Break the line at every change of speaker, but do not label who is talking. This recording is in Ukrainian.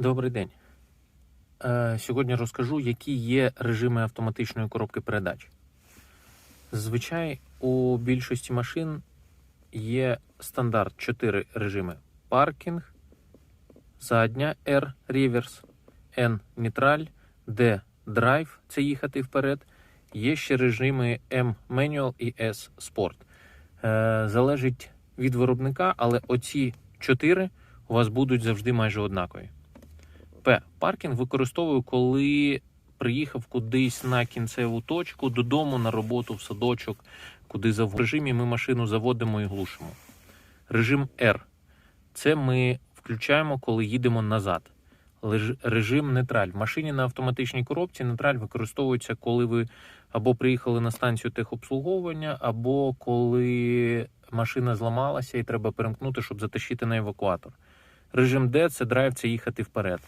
Добрий день. Е, Сьогодні розкажу, які є режими автоматичної коробки передач. Зазвичай у більшості машин є стандарт 4 режими: паркінг, задня R реверс, N нейтраль, D драйв це їхати вперед. Є ще режими M manual і S спорт. Е, Залежить від виробника, але оці 4 у вас будуть завжди майже однакові. П. Паркінг використовую, коли приїхав кудись на кінцеву точку, додому, на роботу, в садочок, куди завгодно. В режимі ми машину заводимо і глушимо. Режим R. Це ми включаємо, коли їдемо назад. Режим нейтраль. В машині на автоматичній коробці нейтраль використовується, коли ви або приїхали на станцію техобслуговування, або коли машина зламалася і треба перемкнути, щоб затащити на евакуатор. Режим D – це драйв, це їхати вперед.